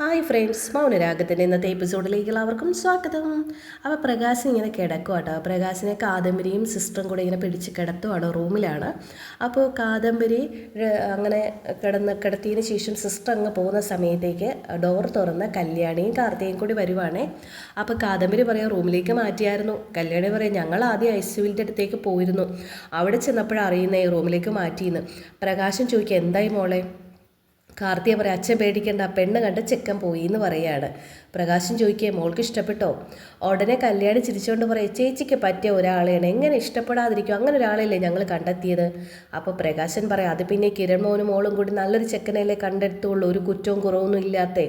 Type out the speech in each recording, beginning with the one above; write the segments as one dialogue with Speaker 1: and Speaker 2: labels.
Speaker 1: Hi friends മൗനരാഗത്തിന്റെ ഇന്നത്തെ എപ്പിസോഡിലേക്ക് എല്ലാവർക്കും സ്വാഗതം. അപ്പോൾ പ്രകാശ് ഇങ്ങനെ കിടക്കും കേട്ടോ പ്രകാശിനെ കാദംബരിയും സിസ്റ്ററും കൂടെ ഇങ്ങനെ പിടിച്ച് കിടത്തുവാണ് റൂമിലാണ്. അപ്പോൾ കാദംബരി അങ്ങനെ കിടന്ന് കിടത്തിയതിന് ശേഷം സിസ്റ്റർ അങ്ങ് പോകുന്ന സമയത്തേക്ക് ഡോർ തുറന്ന് കല്യാണിയും കാർത്തികയും കൂടി വരുവാണേ. അപ്പോൾ കാദംബരി പറയാം റൂമിലേക്ക് മാറ്റിയായിരുന്നു. കല്യാണി പറയാം ഞങ്ങൾ ആദ്യം ഐ സിയുവിന്റെ അടുത്തേക്ക് പോയിരുന്നു. അവിടെ ചെന്നപ്പോഴറിയുന്നേ റൂമിലേക്ക് മാറ്റിയെന്ന്. പ്രകാശം ചോദിക്കുക എന്തായി മോളെ? കാർത്തിക പറയാം അച്ഛൻ പേടിക്കേണ്ട പെണ്ണ് കണ്ട് ചെക്കൻ പോയി എന്ന് പറയാണ്. പ്രകാശം ചോദിക്കുക മോൾക്ക് ഇഷ്ടപ്പെട്ടോ? ഉടനെ കല്യാണി ചിരിച്ചുകൊണ്ട് പറയാം ചേച്ചിക്ക് പറ്റിയ ഒരാളെയാണ് എങ്ങനെ ഇഷ്ടപ്പെടാതിരിക്കും? അങ്ങനെ ഒരാളെയല്ലേ ഞങ്ങൾ കണ്ടെത്തിയത്. അപ്പോൾ പ്രകാശൻ പറയാം അത് പിന്നെ കിരൺ മോനും മോളും കൂടി നല്ലൊരു ചെക്കനല്ലേ കണ്ടെടുത്തുള്ളൂ ഒരു കുറ്റവും കുറവൊന്നും ഇല്ലാത്തേ.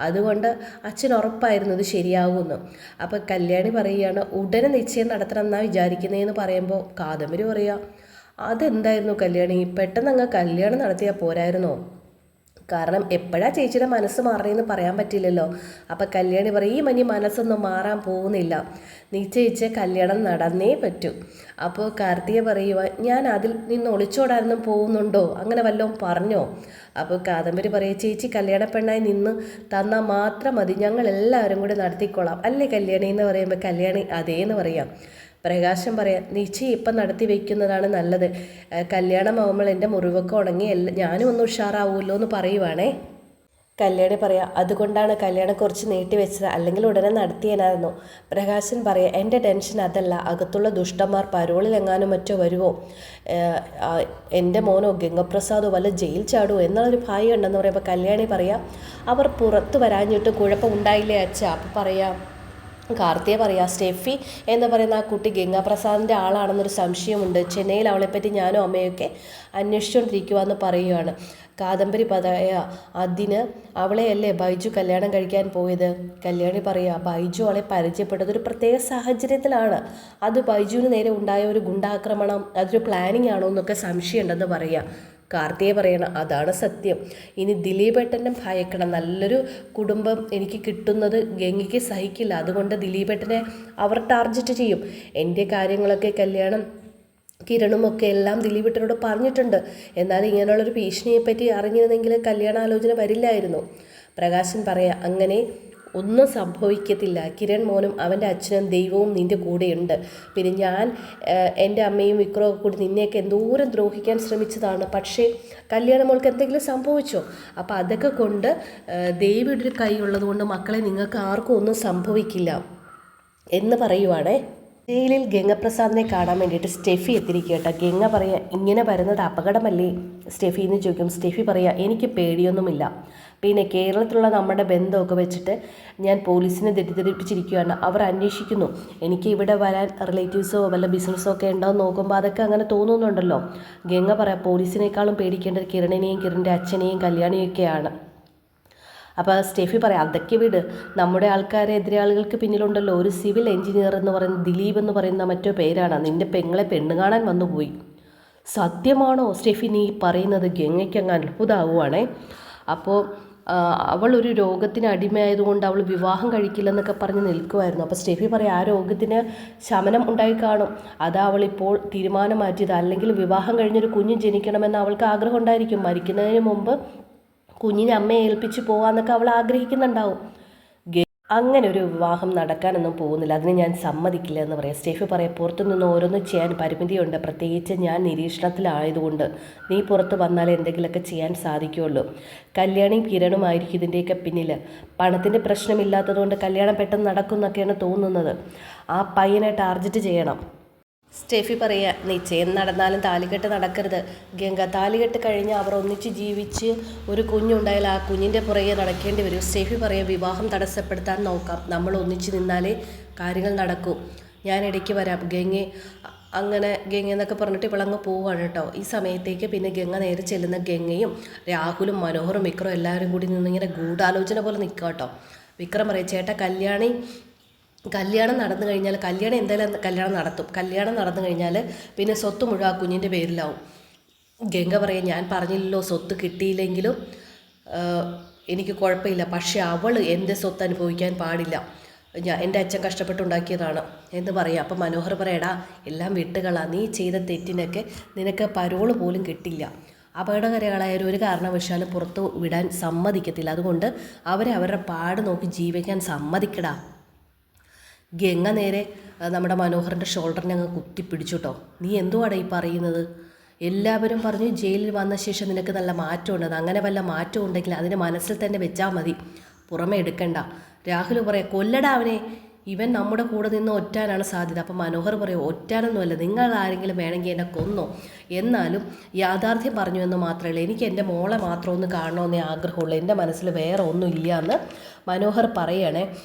Speaker 1: അതുകൊണ്ട് അച്ഛൻ ഉറപ്പായിരുന്നു ഇത് ശരിയാകുമെന്ന് അപ്പോൾ കല്യാണി പറയുകയാണ് ഉടനെ നിശ്ചയം നടത്തണം എന്നാണ് വിചാരിക്കുന്നതെന്ന് പറയുമ്പോൾ കാദംബരി പറയാം അതെന്തായിരുന്നു കല്യാണി? പെട്ടെന്ന് അങ്ങ് കല്യാണം നടത്തിയാൽ പോരായിരുന്നോ? കാരണം എപ്പോഴാ ചേച്ചിയുടെ മനസ്സ് മാറണമെന്ന് പറയാൻ പറ്റില്ലല്ലോ. അപ്പം കല്യാണി പറയും ഈ മനി മനസ്സൊന്നും മാറാൻ പോകുന്നില്ല. നിശ്ചയിച്ച് കല്യാണം നടന്നേ പറ്റൂ. അപ്പോൾ കാർത്തിക പറയുക ഞാൻ അതിൽ നിന്ന് ഒളിച്ചോടാനൊന്നും പോകുന്നുണ്ടോ? അങ്ങനെ വല്ലതും പറഞ്ഞോ. അപ്പോൾ കാദംബരി പറയും ചേച്ചി കല്യാണ പെണ്ണായി നിന്ന് തന്നാൽ മാത്രം മതി. ഞങ്ങൾ എല്ലാവരും കൂടി നടത്തിക്കോളാം. അല്ലേ കല്യാണി? എന്ന് പറയുമ്പോൾ കല്യാണി അതേന്ന് പറയാം. പ്രകാശം പറയാം നിശ്ചയം ഇപ്പം നടത്തി വയ്ക്കുന്നതാണ് നല്ലത്. കല്യാണമാകുമ്പോൾ എന്റെ മുറിവൊക്കെ ഉണങ്ങി എല്ലാ ഞാനും ഒന്ന് ഉഷാറാവുമല്ലോ എന്ന് പറയുവാണേ. കല്യാണി പറയാം അതുകൊണ്ടാണ് കല്യാണം കുറച്ച് നീട്ടി വെച്ചത്. അല്ലെങ്കിൽ ഉടനെ നടത്തിയനായിരുന്നു. പ്രകാശൻ പറയാം എന്റെ ടെൻഷൻ അതല്ല. അകത്തുള്ള ദുഷ്ടന്മാർ പരോളിലെങ്ങാനും മറ്റോ വരുമോ എന്റെ മോനോ ഗംഗപ്രസാദോ വല്ല ജയിൽ ചാടുമോ എന്നുള്ളൊരു ഭയം ഉണ്ടെന്ന് പറയുമ്പോൾ കല്യാണി പറയാം അവർ പുറത്ത് വരാഞ്ഞിട്ട് കുഴപ്പമുണ്ടായില്ലേ അച്ഛ? അപ്പം പറയാം കാർത്തിയെ പറയാം സ്റ്റെഫി എന്ന് പറയുന്ന ആ കുട്ടി ഗംഗാപ്രസാദിന്റെ ആളാണെന്നൊരു സംശയമുണ്ട്. ചെന്നൈയിൽ അവളെപ്പറ്റി ഞാനും അമ്മയൊക്കെ അന്വേഷിച്ചുകൊണ്ടിരിക്കുവാന്ന് പറയുകയാണ് കാദംബരി പറയാ അതിന് അവളെയല്ലേ ബൈജു കല്യാണം കഴിക്കാൻ പോയത്? കല്യാണി പറയാ ബൈജു അവളെ പരിചയപ്പെട്ടത് ഒരു പ്രത്യേക സാഹചര്യത്തിലാണ്. അത് ബൈജുവിന് നേരെ ഉണ്ടായ ഒരു ഗുണ്ടാക്രമണം അതൊരു പ്ലാനിങ് ആണോ എന്നൊക്കെ സംശയമുണ്ടെന്ന് പറയാം. കാർത്തിയെ പറയണം അതാണ് സത്യം. ഇനി ദിലീപേട്ടനെ ഭയക്കണം. നല്ലൊരു കുടുംബം എനിക്ക് കിട്ടുന്നത് ഗംഗയ്ക്ക് സഹിക്കില്ല. അതുകൊണ്ട് ദിലീപേട്ടനെ അവർ ടാർജറ്റ് ചെയ്യും. എന്റെ കാര്യങ്ങളൊക്കെ കല്യാണം കിരണും ഒക്കെ എല്ലാം ദിലീപേട്ടനോട് പറഞ്ഞിട്ടുണ്ട്. എന്നാൽ ഇങ്ങനെയുള്ളൊരു ഭീഷണിയെപ്പറ്റി അറിഞ്ഞിരുന്നെങ്കിൽ കല്യാണാലോചന വരില്ലായിരുന്നു. പ്രകാശൻ പറയാം അങ്ങനെ ഒന്നും സംഭവിക്കത്തില്ല. കിരൺ മോനും അവന്റെ അച്ഛനും ദൈവവും നിന്റെ കൂടെയുണ്ട്. പിന്നെ ഞാൻ എന്റെ അമ്മയും വിക്രവും കൂടി നിന്നെയൊക്കെ എന്തോരം ദ്രോഹിക്കാൻ ശ്രമിച്ചതാണ്. പക്ഷേ കല്യാണ മോൾക്ക് എന്തെങ്കിലും സംഭവിച്ചോ? അപ്പോൾ അതൊക്കെ കൊണ്ട് ദൈവയുടെ ഒരു കൈ ഉള്ളതുകൊണ്ട് മക്കളെ നിങ്ങൾക്ക് ആർക്കും ഒന്നും സംഭവിക്കില്ല എന്ന് പറയുവാണേ. ജയിലിൽ ഗംഗപ്രസാദിനെ കാണാൻ വേണ്ടിയിട്ട് സ്റ്റെഫി എത്തിരിക്കട്ടെ കേട്ടോ. ഗംഗ പറയുക ഇങ്ങനെ വരുന്നത് അപകടമല്ലേ? സ്റ്റെഫി എന്ന് ചോദിക്കും. സ്റ്റെഫി പറയുക എനിക്ക് പേടിയൊന്നുമില്ല. പിന്നെ കേരളത്തിലുള്ള നമ്മുടെ ബന്ധമൊക്കെ വെച്ചിട്ട് ഞാൻ പോലീസിനെ തെറ്റിദ്ധരിപ്പിച്ചിരിക്കുകയാണ്. അവർ അന്വേഷിക്കുന്നു. എനിക്ക് ഇവിടെ വരാൻ റിലേറ്റീവ്സോ വല്ല ബിസിനസ്സോ ഒക്കെ ഉണ്ടോ എന്ന് നോക്കുമ്പോൾ അതൊക്കെ അങ്ങനെ തോന്നുന്നുണ്ടല്ലോ. ഗംഗ പറയാം പോലീസിനേക്കാളും പേടിക്കേണ്ടത് കിരണിനെയും കിരണിന്റെ അച്ഛനെയും കല്യാണിയൊക്കെയാണ്. അപ്പോൾ സ്റ്റെഫി പറയാം അതൊക്കെ വിട്. നമ്മുടെ ആൾക്കാരെ എതിരാളികൾക്ക് പിന്നിലുണ്ടല്ലോ. ഒരു സിവിൽ എഞ്ചിനീയർ എന്ന് പറയുന്ന ദിലീപ് എന്ന് പറയുന്ന മറ്റോ പേരാണ്. നിന്റെ പെങ്ങളെ പെണ്ണ് കാണാൻ വന്നുപോയി സത്യമാണോ സ്റ്റെഫി നീ പറയുന്നത്? ഗംഗയ്ക്കങ്ങ് അത്ഭുതമാവുകയാണേ അപ്പോൾ അവൾ ഒരു രോഗത്തിന് അടിമയായതുകൊണ്ട് അവൾ വിവാഹം കഴിക്കില്ലെന്നൊക്കെ പറഞ്ഞ് നിൽക്കുമായിരുന്നു അപ്പോൾ സ്റ്റെഫി പറയാം ആ രോഗത്തിന് ശമനം ഉണ്ടായി കാണും. അതാ അവൾ ഇപ്പോൾ തീരുമാനം മാറ്റിയത്. അല്ലെങ്കിൽ വിവാഹം കഴിഞ്ഞൊരു കുഞ്ഞ് ജനിക്കണമെന്ന് അവൾക്ക് ആഗ്രഹം ഉണ്ടായിരിക്കും. മരിക്കുന്നതിന് മുമ്പ് കുഞ്ഞിനെ അമ്മയെ ഏൽപ്പിച്ച് പോകാമെന്നൊക്കെ അവൾ ആഗ്രഹിക്കുന്നുണ്ടാവും. അങ്ങനെ ഒരു വിവാഹം നടക്കാനൊന്നും പോകുന്നില്ല. അതിന് ഞാൻ സമ്മതിക്കില്ല എന്ന് പറയാം. സ്റ്റേഫ് പറയാം പുറത്തു നിന്ന് ഓരോന്ന് ചെയ്യാൻ പരിമിതിയുണ്ട്. പ്രത്യേകിച്ച് ഞാൻ നിരീക്ഷണത്തിലായതുകൊണ്ട് നീ പുറത്ത് വന്നാലേ എന്തെങ്കിലുമൊക്കെ ചെയ്യാൻ സാധിക്കുകയുള്ളൂ കല്യാണിയും കിരണുമായിരിക്കും ഇതിന്റെയൊക്കെ പിന്നിൽ പണത്തിന്റെ പ്രശ്നമില്ലാത്തതുകൊണ്ട് കല്യാണം പെട്ടെന്ന് നടക്കുന്നൊക്കെയാണ് തോന്നുന്നത്. ആ പയ്യനെ ടാർജറ്റ് ചെയ്യണം. സ്റ്റെഫി പറയുക നിശ്ചയം നടന്നാലും താലികെട്ട് നടക്കരുത്. ഗംഗ താലികെട്ട് കഴിഞ്ഞ് അവർ ഒന്നിച്ച് ജീവിച്ച് ഒരു കുഞ്ഞുണ്ടായാൽ ആ കുഞ്ഞിന്റെ പുറകെ നടക്കേണ്ടി വരും. സ്റ്റെഫി പറയുക വിവാഹം തടസ്സപ്പെടുത്താൻ നോക്കാം. നമ്മൾ ഒന്നിച്ച് നിന്നാലേ കാര്യങ്ങൾ നടക്കൂ. ഞാൻ ഇടയ്ക്ക് വരാം. ഗംഗെ അങ്ങനെ ഗംഗ എന്നൊക്കെ പറഞ്ഞിട്ട് ഇവളങ്ങ് പോവാണ് കേട്ടോ. ഈ സമയത്തേക്ക് പിന്നെ ഗംഗ നേരെ ചെല്ലുന്ന ഗംഗയും രാഹുലും മനോഹറും വിക്രം എല്ലാവരും കൂടി നിന്നിങ്ങനെ ഗൂഢാലോചന പോലെ നിൽക്കുക കേട്ടോ. വിക്രം പറയും ചേട്ടാ കല്യാണി കല്യാണം നടന്നു കഴിഞ്ഞാൽ കല്യാണം എന്തായാലും കല്യാണം നടത്തും. കല്യാണം നടന്നു കഴിഞ്ഞാൽ പിന്നെ സ്വത്ത് മുഴുവൻ ആ കുഞ്ഞിന്റെ പേരിലാവും. ഗംഗ പറയാൻ ഞാൻ പറഞ്ഞില്ലല്ലോ സ്വത്ത് കിട്ടിയില്ലെങ്കിലും എനിക്ക് കുഴപ്പമില്ല. പക്ഷേ അവൾ എന്റെ സ്വത്ത് അനുഭവിക്കാൻ പാടില്ല. ഞാൻ എന്റെ അച്ഛൻ കഷ്ടപ്പെട്ടുണ്ടാക്കിയതാണ് എന്ന് പറയാം. അപ്പം മനോഹർ പറയടാ എല്ലാം വിട്ടുകളാ. നീ ചെയ്ത തെറ്റിനൊക്കെ നിനക്ക് പരോൾ പോലും കിട്ടില്ല. അപകടകരകളായ ഒരു കാരണവശാലും പുറത്ത് വിടാൻ സമ്മതിക്കത്തില്ല. അതുകൊണ്ട് അവരെ അവരുടെ പാട് നോക്കി ജീവിക്കാൻ സമ്മതിക്കടാ. ഗംഗ നേരെ നമ്മുടെ മനോഹറിന്റെ ഷോൾഡറിനെ അങ്ങ് കുത്തിപ്പിടിച്ചു കേട്ടോ നീ എന്തുവാടാ ഈ പറയുന്നത്? എല്ലാവരും പറഞ്ഞു ജയിലിൽ വന്ന ശേഷം നിനക്ക് നല്ല മാറ്റമുണ്ടെന്ന് അങ്ങനെ വല്ല മാറ്റം ഉണ്ടെങ്കിൽ അതിന് മനസ്സിൽ തന്നെ വെച്ചാൽ മതി. പുറമെ എടുക്കണ്ട. രാഹുൽ പറയാം കൊല്ലടാ അവനെ. ഇവൻ നമ്മുടെ കൂടെ നിന്ന് ഒറ്റാനാണ് സാധ്യത. അപ്പം മനോഹർ പറയും ഒറ്റാനൊന്നുമല്ല. നിങ്ങൾ ആരെങ്കിലും വേണമെങ്കിൽ എന്നെ കൊന്നോ. എന്നാലും യാഥാർത്ഥ്യം പറഞ്ഞു എന്ന് മാത്രമേ ഉള്ളൂ. എനിക്ക് എന്റെ മോളെ മാത്രം ഒന്ന് കാണണമെന്നേ ആഗ്രഹമുള്ളൂ. എന്റെ മനസ്സിൽ വേറെ ഒന്നും ഇല്ല എന്ന് മനോഹർ പറയണേ.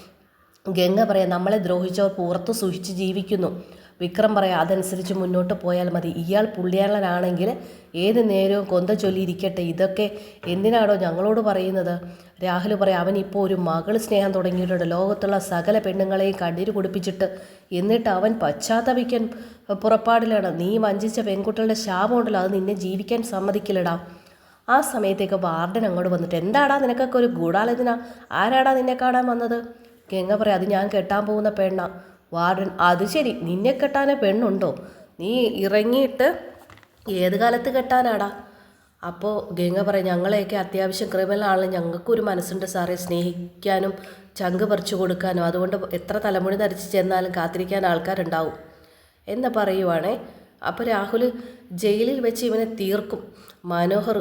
Speaker 1: ഗംഗ പറയാം നമ്മളെ ദ്രോഹിച്ചവർ പുറത്ത് സൂക്ഷിച്ച് ജീവിക്കുന്നു. വിക്രം പറയാം അതനുസരിച്ച് മുന്നോട്ട് പോയാൽ മതി. ഇയാൾ പുള്ളിയാളനാണെങ്കിൽ ഏത് നേരവും കൊന്ത ചൊല്ലിയിരിക്കട്ടെ. ഇതൊക്കെ എന്തിനാണോ ഞങ്ങളോട് പറയുന്നത്? രാഹുൽ പറയാം അവൻ ഇപ്പോൾ ഒരു മകൾ സ്നേഹം തുടങ്ങിയിട്ടുണ്ട്. ലോകത്തുള്ള സകല പെണ്ണുങ്ങളെയും കണ്ണീര് കുടിപ്പിച്ചിട്ട് എന്നിട്ട് അവൻ പശ്ചാത്തപിക്കാൻ പുറപ്പാടിലാണ്. നീ വഞ്ചിച്ച പെൺകുട്ടികളുടെ ശാപമുണ്ടല്ലോ അത് നിന്നെ ജീവിക്കാൻ സമ്മതിക്കില്ലടാ. ആ സമയത്തേക്ക് വാർഡൻ അങ്ങോട്ട് വന്നിട്ട് എന്താടാ നിനക്കൊക്കെ ഒരു ഗൂഢാലോചന? ആരാടാ നിന്നെ കാണാൻ വന്നത്? ഗംഗ പറയാം അത് ഞാൻ കെട്ടാൻ പോകുന്ന പെണ്ണ. വാർഡൻ അത് ശരി നിന്നെ കെട്ടാനേ പെണ്ണുണ്ടോ? നീ ഇറങ്ങിയിട്ട് ഏത് കാലത്ത് കെട്ടാനാടാ? അപ്പോൾ ഗംഗ പറയും ഞങ്ങളെയൊക്കെ അത്യാവശ്യം ക്രിമിനൽ ഞങ്ങൾക്കൊരു മനസ്സുണ്ട് സാറേ സ്നേഹിക്കാനും ചങ്ക് പറിച്ചു കൊടുക്കാനും. അതുകൊണ്ട് എത്ര തലമുടി ധരിച്ച് ചെന്നാലും കാത്തിരിക്കാൻ ആൾക്കാരുണ്ടാവും. എന്ന് പറയുവാണേ. അപ്പോൾ രാഹുൽ ജയിലിൽ വെച്ച് ഇവനെ തീർക്കും. മനോഹർ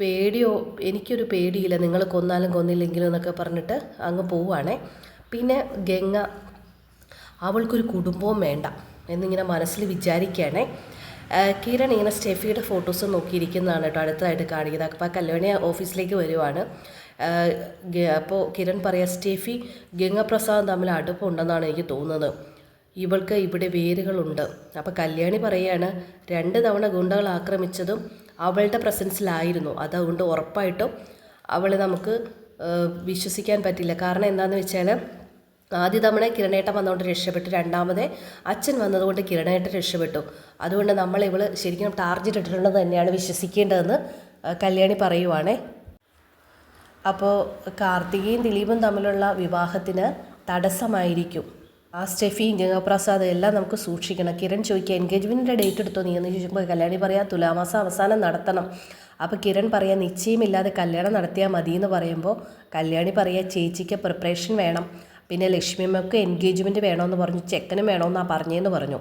Speaker 1: പേടിയോ? എനിക്കൊരു പേടിയില്ല. നിങ്ങൾ കൊന്നാലും കൊന്നില്ലെങ്കിലും എന്നൊക്കെ പറഞ്ഞിട്ട് അങ്ങ് പോവുകയാണേ പിന്നെ ഗംഗ അവൾക്കൊരു കുടുംബവും വേണ്ട എന്നിങ്ങനെ മനസ്സിൽ വിചാരിക്കുകയാണേ. കിരൺ ഇങ്ങനെ സ്റ്റെഫിയുടെ ഫോട്ടോസ് നോക്കിയിരിക്കുന്നതാണ് കേട്ടോ അടുത്തതായിട്ട് കാണിക്കുന്നത്. അപ്പോൾ കല്യാണി ഓഫീസിലേക്ക് വരുവാണ്. അപ്പോൾ കിരൺ പറയാം സ്റ്റെഫി ഗംഗപ്രസാദ് തമ്മിൽ അടുപ്പമുണ്ടെന്നാണ് എനിക്ക് തോന്നുന്നത്. ഇവൾക്ക് ഇവിടെ വേരുകളുണ്ട്. അപ്പോൾ കല്യാണി പറയാണ് രണ്ട് തവണ ഗുണ്ടകൾ ആക്രമിച്ചതും അവളുടെ പ്രസൻസിലായിരുന്നു. അതുകൊണ്ട് ഉറപ്പായിട്ടും അവളെ നമുക്ക് വിശ്വസിക്കാൻ പറ്റില്ല. കാരണം എന്താണെന്ന് വെച്ചാൽ ആദ്യ തവണ കിരണേട്ടൻ വന്നുകൊണ്ട് രക്ഷപ്പെട്ടു. രണ്ടാമത് അച്ഛൻ വന്നതുകൊണ്ട് കിരണേട്ടൻ രക്ഷപ്പെട്ടു. അതുകൊണ്ട് നമ്മൾ ഇവൾ ശരിക്കും ടാർജറ്റ് ഇട്ടിട്ടുള്ളത് തന്നെയാണ് വിശ്വസിക്കേണ്ടതെന്ന് കല്യാണി പറയുവാണേ. അപ്പോൾ കാർത്തികയും ദിലീപും തമ്മിലുള്ള വിവാഹത്തിന് തടസ്സമായിരിക്കും. ആ സ്റ്റെഫിയും ഗംഗാപ്രസാദ് എല്ലാം നമുക്ക് സൂക്ഷിക്കണം. കിരൺ ചോദിക്കുക എൻഗേജ്മെന്റിന്റെ ഡേറ്റ് എടുത്തോ? നീ എന്ന് ചോദിക്കുമ്പോൾ കല്യാണി പറയാം തുലാമാസം അവസാനം നടത്തണം. അപ്പോൾ കിരൺ പറയാം നിശ്ചയമില്ലാതെ കല്യാണം നടത്തിയാൽ മതി എന്ന് പറയുമ്പോൾ കല്യാണി പറയാം ചേച്ചിക്ക് പ്രിപ്പറേഷൻ വേണം. പിന്നെ ലക്ഷ്മിയമ്മക്ക് എൻഗേജ്മെന്റ് വേണമെന്ന് പറഞ്ഞു ചെക്കനും വേണമെന്നാണ് പറഞ്ഞതെന്ന് പറഞ്ഞു.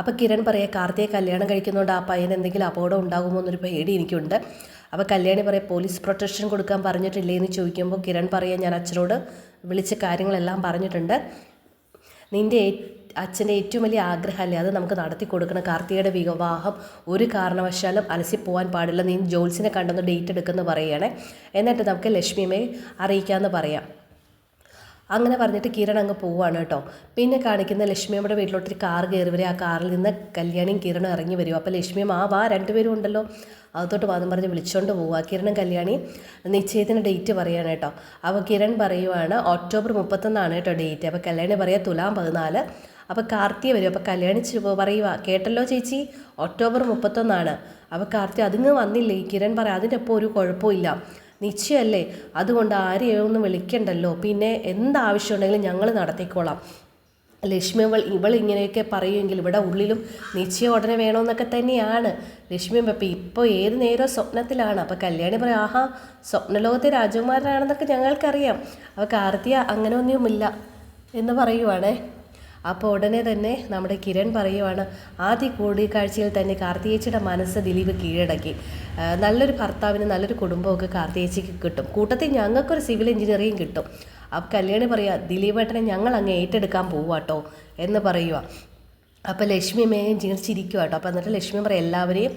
Speaker 1: അപ്പോൾ കിരൺ പറയാം കാർത്തിയെ കല്യാണം കഴിക്കുന്നതുകൊണ്ട് ആ പയ്യൻ എന്തെങ്കിലും അപകടം ഉണ്ടാകുമോ എന്നൊരു പേടി എനിക്കുണ്ട്. അപ്പോൾ കല്യാണി പറയാം പോലീസ് പ്രൊട്ടക്ഷൻ കൊടുക്കാൻ പറഞ്ഞിട്ടില്ലേ എന്ന് ചോദിക്കുമ്പോൾ കിരൺ പറയാം ഞാൻ അച്ഛനോട് വിളിച്ച കാര്യങ്ങളെല്ലാം പറഞ്ഞിട്ടുണ്ട്. നിന്റെ അച്ഛന്റെ ഏറ്റവും വലിയ ആഗ്രഹമല്ലേ അത് നമുക്ക് നടത്തി കൊടുക്കണം? കാർത്തികയുടെ വിവാഹം ഒരു കാരണവശാലും അലസിപ്പോവാൻ പാടില്ല. നീ ജോൽസിനെ കണ്ടെന്ന് ഡേറ്റ് എടുക്കുമെന്ന് പറയുകയാണ്. എന്നിട്ട് നമുക്ക് ലക്ഷ്മിയമ്മയെ അറിയിക്കാമെന്ന് പറയാം. അങ്ങനെ പറഞ്ഞിട്ട് കിരൺ അങ്ങ് പോവാണ് കേട്ടോ. പിന്നെ കാണിക്കുന്ന ലക്ഷ്മിയമ്മയുടെ വീട്ടിലോട്ടൊരു കാർ കയറി വരിക ആ കാറിൽ നിന്ന് കല്യാണിയും കിരണും ഇറങ്ങി വരും. അപ്പോൾ ലക്ഷ്മിയും ആ വാ രണ്ടുപേരും ഉണ്ടല്ലോ. അകത്തോട്ട് വാദം പറഞ്ഞ് വിളിച്ചുകൊണ്ട് പോവുക കിരണും കല്യാണി നിശ്ചയത്തിന് ഡേറ്റ് പറയുകയാണ് കേട്ടോ. അപ്പോൾ കിരൺ പറയുവാണ് ഒക്ടോബർ മുപ്പത്തൊന്നാണ് കേട്ടോ ഡേറ്റ്. അപ്പോൾ കല്യാണി പറയുക തുലാം പതിനാല്. അപ്പോൾ കാർത്തിക വരും. അപ്പോൾ കല്യാണി പറയുക കേട്ടല്ലോ ചേച്ചി ഒക്ടോബർ മുപ്പത്തൊന്നാണ്. അപ്പോൾ കാർത്തി അതിങ്ങ് വന്നില്ലേ? കിരൺ പറയാം അതിന്റെ ഒപ്പം ഒരു കുഴപ്പമില്ല നിശ്ചയമല്ലേ അതുകൊണ്ട് ആരെയോ ഒന്നും വിളിക്കണ്ടല്ലോ. പിന്നെ എന്താവശ്യമുണ്ടെങ്കിലും ഞങ്ങൾ നടത്തിക്കോളാം. ലക്ഷ്മി ഇവൾ ഇവൾ ഇങ്ങനെയൊക്കെ പറയുമെങ്കിൽ ഇവിടെ ഉള്ളിലും നിശ്ചയം ഉടനെ വേണമെന്നൊക്കെ തന്നെയാണ്. ലക്ഷ്മി അപ്പം ഇപ്പോൾ ഏത് നേരവും സ്വപ്നത്തിലാണ്. അപ്പോൾ കല്യാണി പറയും ആഹാ സ്വപ്നലോകത്തെ രാജകുമാരനാണെന്നൊക്കെ ഞങ്ങൾക്കറിയാം. അപ്പോൾ കാർത്തിയ അങ്ങനെ ഒന്നുമില്ല എന്ന് പറയുവാണേ. അപ്പോൾ ഉടനെ തന്നെ നമ്മുടെ കിരൺ പറയുവാണ് ആദ്യ കൂടിക്കാഴ്ചയിൽ തന്നെ കാർത്തിയേച്ചിയുടെ മനസ്സ് ദിലീപ് കീഴടക്കി. നല്ലൊരു ഭർത്താവിന് നല്ലൊരു കുടുംബമൊക്കെ കാർത്തിയേച്ചിക്ക് കിട്ടും. കൂട്ടത്തിൽ ഞങ്ങൾക്കൊരു സിവിൽ എഞ്ചിനീയറിംഗ് കിട്ടും. അപ്പോൾ കല്യാണി പറയുക ദിലീപേട്ടനെ ഞങ്ങൾ അങ്ങ് ഏറ്റെടുക്കാൻ പോവാട്ടോ എന്ന് പറയുക അപ്പോൾ ലക്ഷ്മി അമ്മയും ജീവിച്ചിരിക്കുക കേട്ടോ. അപ്പോൾ എന്നിട്ട് ലക്ഷ്മി പറയും എല്ലാവരെയും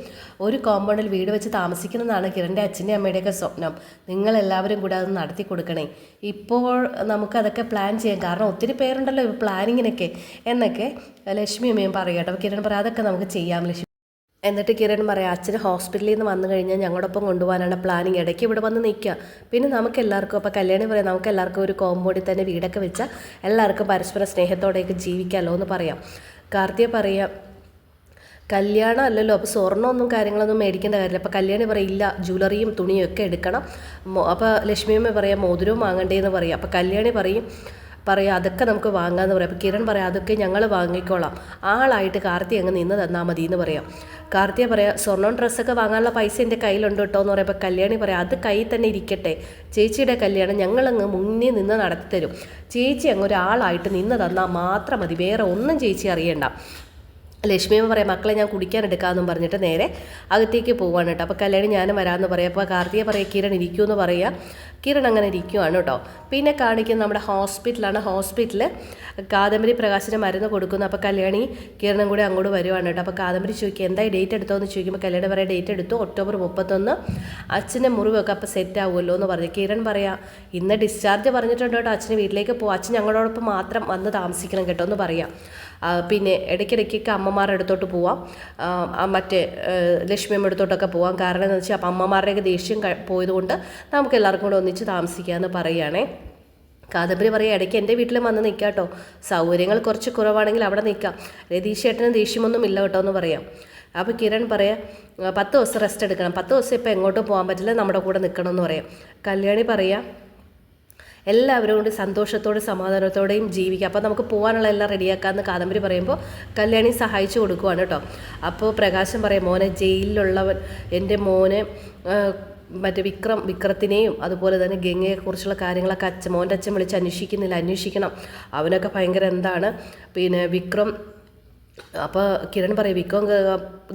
Speaker 1: ഒരു കോമ്പൗണ്ടിൽ വീട് വെച്ച് താമസിക്കുന്നതാണ് കിരണിന്റെ അച്ഛന്റെ അമ്മയുടെയൊക്കെ സ്വപ്നം. നിങ്ങളെല്ലാവരും കൂടെ അത് നടത്തി കൊടുക്കണേ. ഇപ്പോൾ നമുക്കതൊക്കെ പ്ലാൻ ചെയ്യാം. കാരണം ഒത്തിരി പേരുണ്ടല്ലോ പ്ലാനിങ്ങിനൊക്കെ എന്നൊക്കെ ലക്ഷ്മി അമ്മയും പറയും കേട്ടോ. അപ്പോൾ കിരൺ പറയാം അതൊക്കെ നമുക്ക് ചെയ്യാം ലക്ഷ്മി. എന്നിട്ട് കിരൺ പറയാം അച്ഛൻ ഹോസ്പിറ്റലിൽ നിന്ന് വന്നു കഴിഞ്ഞാൽ ഞങ്ങളോടൊപ്പം കൊണ്ടുപോകാനാണ് പ്ലാനിങ് ഇടയ്ക്ക് ഇവിടെ വന്ന് നിൽക്കുക. പിന്നെ നമുക്ക് എല്ലാവർക്കും അപ്പോൾ കല്യാണി പറയാം നമുക്ക് എല്ലാവർക്കും ഒരു കോമ്പൗണ്ടിൽ തന്നെ വീടൊക്കെ വെച്ചാൽ എല്ലാവർക്കും പരസ്പര സ്നേഹത്തോടെയൊക്കെ ജീവിക്കാമല്ലോ എന്ന് പറയാം. കാർത്തിക പറയാം കല്യാണം അല്ലല്ലോ അപ്പോൾ സ്വർണമൊന്നും കാര്യങ്ങളൊന്നും മേടിക്കേണ്ട കാര്യമില്ല. അപ്പോൾ കല്യാണി പറയും ഇല്ല ജ്വല്ലറിയും തുണിയും ഒക്കെ എടുക്കണം. അപ്പോൾ ലക്ഷ്മിയമ്മ പറയാം മോതിരവും വാങ്ങണ്ടേന്ന് പറയും. അപ്പോൾ കല്യാണി പറയും പറയാം അതൊക്കെ നമുക്ക് വാങ്ങാമെന്ന് പറയാം. അപ്പോൾ കിരൺ പറയാം അതൊക്കെ ഞങ്ങൾ വാങ്ങിക്കോളാം. ആളായിട്ട് കാർത്തി അങ്ങ് നിന്ന് തന്നാൽ മതി എന്ന് പറയാം. കാർത്തിയ പറയാം സ്വർണം ഡ്രസ്സൊക്കെ വാങ്ങാനുള്ള പൈസ എന്റെ കയ്യിലുണ്ട് കേട്ടോ എന്ന് പറയുമ്പോൾ കല്യാണി പറയാം അത് കയ്യിൽ തന്നെ ഇരിക്കട്ടെ. ചേച്ചിയുടെ കല്യാണം ഞങ്ങളങ്ങ് മുന്നിൽ നിന്ന് നടത്തി തരും ചേച്ചി അങ്ങ് ഒരാളായിട്ട് നിന്ന് തന്നാൽ മാത്രം മതി വേറെ ഒന്നും ചേച്ചി അറിയണ്ട. ലക്ഷ്മിയമ്മ പറയാം മക്കളെ ഞാൻ കുടിക്കാൻ എടുക്കാമെന്നും പറഞ്ഞിട്ട് നേരെ അകത്തേക്ക് പോവാണ് കേട്ടോ. അപ്പോൾ കല്യാണി ഞാനും വരാമെന്ന് പറയാം. അപ്പോൾ കാർത്തിക പറയാം കിരൺ ഇരിക്കൂ എന്ന് പറയുക കിരൺ അങ്ങനെ ഇരിക്കുവാണ് കേട്ടോ. പിന്നെ കാണിക്കുന്നത് നമ്മുടെ ഹോസ്പിറ്റലാണ്. ഹോസ്പിറ്റലിൽ കാദംബരി പ്രകാശിന് മരുന്ന് കൊടുക്കുന്നു. അപ്പോൾ കല്യാണി കിരണും കൂടി അങ്ങോട്ട് വരുവാണ് കേട്ടോ. അപ്പോൾ കാദംബരി ചോദിക്കുക എന്തായി ഡേറ്റ് എടുത്തോ എന്ന് ചോദിക്കുമ്പോൾ കല്യാണി പറയാം ഡേറ്റ് എടുത്തു ഒക്ടോബർ മുപ്പത്തൊന്ന്. അച്ഛന്റെ മുറിവൊക്കെ അപ്പോൾ സെറ്റ് ആവുമല്ലോ എന്ന് പറഞ്ഞു. കിരൺ പറയാം ഇന്ന് ഡിസ്ചാർജ് പറഞ്ഞിട്ടുണ്ട് കേട്ടോ. അച്ഛന് വീട്ടിലേക്ക് പോകും അച്ഛൻ ഞങ്ങളോടൊപ്പം മാത്രം വന്ന് താമസിക്കണം കേട്ടോ എന്ന് പറയാം. പിന്നെ ഇടയ്ക്കിടയ്ക്കൊക്കെ അമ്മമാരുടെ അടുത്തോട്ട് പോവാം. മറ്റേ ലക്ഷ്മിയമ്മ അടുത്തോട്ടൊക്കെ പോവാം. കാരണം എന്ന് വെച്ചാൽ അപ്പം അമ്മമാരുടെയൊക്കെ ദേഷ്യം പോയതുകൊണ്ട് നമുക്ക് എല്ലാവർക്കും കൂടെ ഒന്നിച്ച് താമസിക്കാമെന്ന് പറയുകയാണേ. കാദംബരി പറയാം ഇടയ്ക്ക് എന്റെ വീട്ടിലും വന്ന് നിൽക്കാം കേട്ടോ സൗകര്യങ്ങൾ കുറച്ച് കുറവാണെങ്കിൽ അവിടെ നിൽക്കാം. രതീഷേട്ടന് ദേഷ്യമൊന്നും ഇല്ല കേട്ടോ എന്ന് പറയാം. അപ്പോൾ കിരൺ പറയാം "ആ, പത്ത് ദിവസം റെസ്റ്റ് എടുക്കണം. പത്ത് ദിവസം ഇപ്പോൾ എങ്ങോട്ടും പോകാൻ പറ്റില്ല. നമ്മുടെ കൂടെ നിൽക്കണം എന്ന് പറയാം. കല്യാണി പറയാം എല്ലാവരും കൊണ്ട് സന്തോഷത്തോടെ സമാധാനത്തോടെയും ജീവിക്കുക. അപ്പോൾ നമുക്ക് പോകാനുള്ള എല്ലാം റെഡിയാക്കാമെന്ന് കാദംബരി പറയുമ്പോൾ കല്യാണി സഹായിച്ചു കൊടുക്കുവാണ് കേട്ടോ. അപ്പോൾ പ്രകാശം പറയും മോനെ ജയിലിലുള്ളവൻ എന്റെ മോനെ മറ്റേ വിക്രം വിക്രത്തിനെയും അതുപോലെ തന്നെ ഗംഗയെക്കുറിച്ചുള്ള കാര്യങ്ങളൊക്കെ അച്ഛൻ മോന്റെ അച്ഛൻ വിളിച്ച് അന്വേഷിക്കുന്നില്ല അന്വേഷിക്കണം. അവനൊക്കെ ഭയങ്കര എന്താണ് പിന്നെ വിക്രം അപ്പോൾ കിരൺ പറയും വിക്രം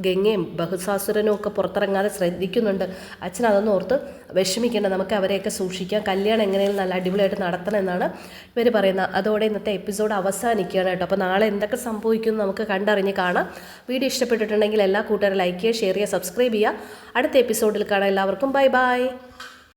Speaker 1: ഗംഗയും ബഹുസാസുരനും ഒക്കെ പുറത്തിറങ്ങാതെ ശ്രദ്ധിക്കുന്നുണ്ട്. അച്ഛൻ അതൊന്നും ഓർത്ത് വിഷമിക്കേണ്ട നമുക്ക് അവരെയൊക്കെ സൂക്ഷിക്കാം. കല്യാണം എങ്ങനെയും നല്ല അടിപൊളിയായിട്ട് നടത്തണം എന്നാണ് ഇവർ പറയുന്നത്. അതോടെ ഇന്നത്തെ എപ്പിസോഡ് അവസാനിക്കുകയാണ് കേട്ടോ. അപ്പോൾ നാളെ എന്തൊക്കെ സംഭവിക്കുമെന്ന് നമുക്ക് കണ്ടറിഞ്ഞ് കാണാം. വീഡിയോ ഇഷ്ടപ്പെട്ടിട്ടുണ്ടെങ്കിൽ എല്ലാ കൂട്ടുകാരും ലൈക്ക് ചെയ്യുക ഷെയർ ചെയ്യുക സബ്സ്ക്രൈബ് ചെയ്യുക. അടുത്ത എപ്പിസോഡിൽ കാണാം. എല്ലാവർക്കും ബൈ ബൈ.